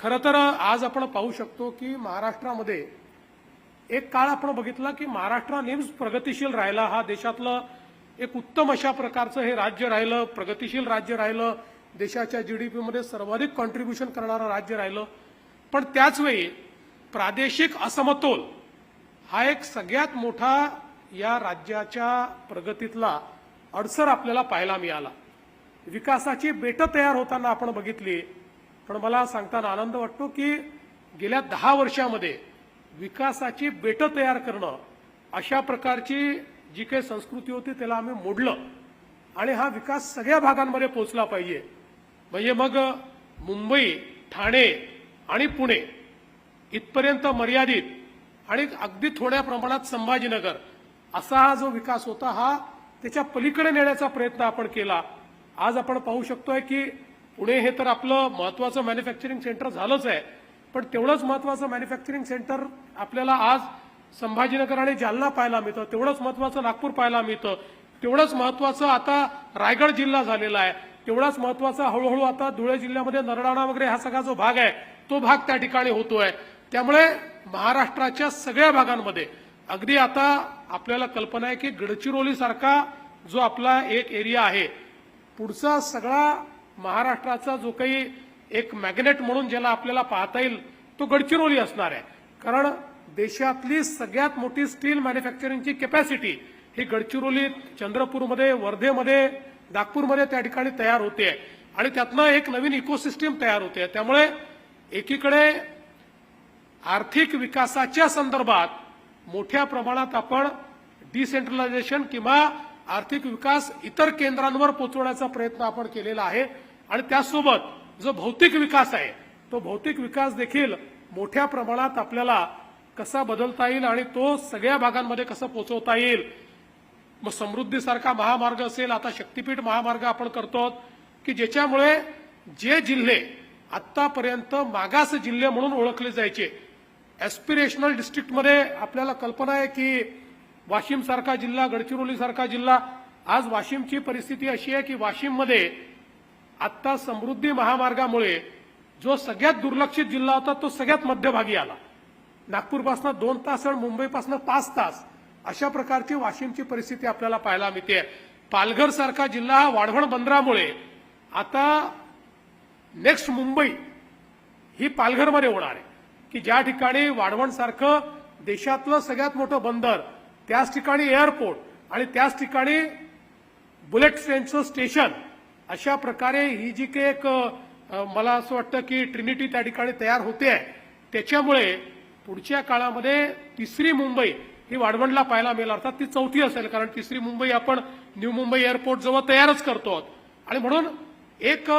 खरं तर आज आपण पाहू शकतो की महाराष्ट्रामध्ये एक काळ आपण बघितला की महाराष्ट्र नेहमीच प्रगतिशील राहिला. हा देशातलं एक उत्तम अशा प्रकारचं हे राज्य राहिलं प्रगतिशील राज्य राहिलं. देशाच्या जीडीपीमध्ये सर्वाधिक कॉन्ट्रीब्युशन करणारं राज्य राहिलं. पण त्याचवेळी प्रादेशिक असमतोल हा एक सगळ्यात मोठा या राज्याच्या प्रगतीतला अडसर आपल्याला पाहायला मिळाला. विकासाची बेटं तयार होताना आपण बघितली. पण मला सांगताना आनंद वाटतो की गेल्या दहा वर्षामध्ये विकासाची बेटं तयार करणं अशा प्रकारची जी काही संस्कृती होती त्याला आम्ही मोडलं. आणि हा विकास सगळ्या भागांमध्ये पोहोचला पाहिजे. म्हणजे मग मुंबई ठाणे आणि पुणे इथपर्यंत मर्यादित आणि अगदी थोड्या प्रमाणात संभाजीनगर असा हा जो विकास होता हा त्याच्या पलीकडे नेण्याचा प्रयत्न आपण केला. आज आपण पाहू शकतोय की पुणे हे तर आपलं महत्वाचं मॅन्युफॅक्चरिंग सेंटर झालंच आहे. पण तेवढंच महत्वाचं मॅन्युफॅक्चरिंग सेंटर आपल्याला आज संभाजीनगर आणि जालना पाहायला मिळतं. तेवढंच महत्वाचं नागपूर पाहायला मिळतं. तेवढंच महत्वाचं आता रायगड जिल्हा झालेला आहे. तेवढाच महत्त्वाचा हळूहळू आता धुळे जिल्ह्यामध्ये नरडाणा वगैरे हा सगळा जो भाग आहे तो भाग त्या ठिकाणी होतोय. त्यामुळे महाराष्ट्राच्या सगळ्या भागांमध्ये अगदी आता आपल्याला कल्पना आहे की गडचिरोली सारखा जो आपला एक एरिया आहे पुढचा सगळा महाराष्ट्राचा जो काही एक मॅग्नेट म्हणून ज्याला आपल्याला पाहता येईल तो गडचिरोली असणार आहे. कारण देशातली सगळ्यात मोठी स्टील मॅन्युफॅक्चरिंगची कॅपॅसिटी ही गडचिरोलीत चंद्रपूरमध्ये वर्धेमध्ये नागपूरमध्ये त्या ठिकाणी तयार होते. आणि त्यातनं एक नवीन इकोसिस्टीम तयार होते. त्यामुळे एकीकडे आर्थिक विकासाच्या संदर्भात मोठ्या प्रमाणात आपण डिसेंट्रलायझेशन किंवा आर्थिक विकास इतर केंद्रांवर पोचवण्याचा प्रयत्न आपण केलेला आहे. आणि त्यासोबत जो भौतिक विकास आहे तो भौतिक विकास देखील मोठ्या प्रमाणात आपल्याला कसा बदलता येईल आणि तो सगळ्या भागांमध्ये कसं पोहोचवता येईल मग समृद्धीसारखा महामार्ग असेल आता शक्तीपीठ महामार्ग आपण करतो की ज्याच्यामुळे जे जिल्हे आतापर्यंत मागास जिल्हे म्हणून ओळखले जायचे ॲस्पिरेशनल डिस्ट्रिक्टमध्ये आपल्याला कल्पना आहे की वाशिम सारखा जिल्हा गडचिरोली सारखा जिल्हा आज वाशिमची परिस्थिती अशी आहे की वाशिममध्ये आत्ता समृद्धी महामार्गामुळे जो सगळ्यात दुर्लक्षित जिल्हा होता तो सगळ्यात मध्यभागी आला. नागपूरपासून दोन तास आणि मुंबईपासून पाच तास अशा प्रकारची वाशिमची परिस्थिती आपल्याला पाहायला मिळते. पालघर सारखा जिल्हा हा वाढवण बंदरामुळे आता नेक्स्ट मुंबई ही पालघरमध्ये होणार आहे. की ज्या ठिकाणी वाढवण सारखं देशातलं सगळ्यात मोठं बंदर त्याच ठिकाणी एअरपोर्ट आणि त्याच ठिकाणी बुलेट ट्रेनचं स्टेशन अशा प्रकारे ही जी काही एक मला असं वाटतं की ट्रिनिटी त्या ठिकाणी तयार होते आहे. त्याच्यामुळे पुढच्या काळामध्ये तिसरी मुंबई ही वाढवणला पाहायला मिळेल. अर्थात ती चौथी असेल कारण तिसरी मुंबई आपण न्यू मुंबई एअरपोर्ट जवळ तयारच करतो आणि म्हणून एक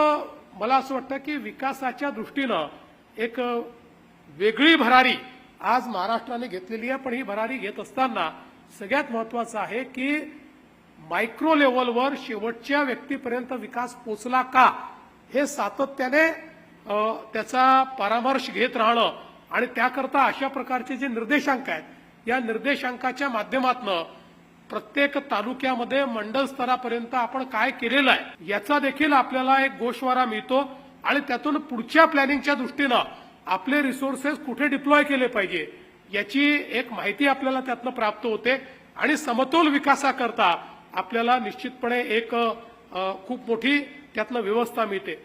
मला असं वाटतं की विकासाच्या दृष्टीनं एक वेगळी भरारी आज महाराष्ट्राने घेतलेली आहे. पण ही भरारी घेत असताना सगळ्यात महत्वाचं आहे की मायक्रो लेवलवर शेवटच्या व्यक्तीपर्यंत विकास पोचला का? हे सातत्याने त्याचा परामर्श घेत राहणं आणि त्याकरता अशा प्रकारचे जे निर्देशांक आहेत या निर्देशांकाच्या माध्यमातनं प्रत्येक तालुक्यामध्ये मंडल स्तरापर्यंत आपण काय केलेलं आहे याचा देखील आपल्याला एक गोषवारा मिळतो आणि त्यातून पुढच्या प्लॅनिंगच्या दृष्टीनं आपले रिसोर्सेस कुठे डिप्लॉय केले पाहिजे याची एक माहिती आपल्याला त्यातनं प्राप्त होते. आणि समतोल विकासाकरता आपल्याला निश्चितपणे एक खूप मोठी त्यातलं व्यवस्था मिळते.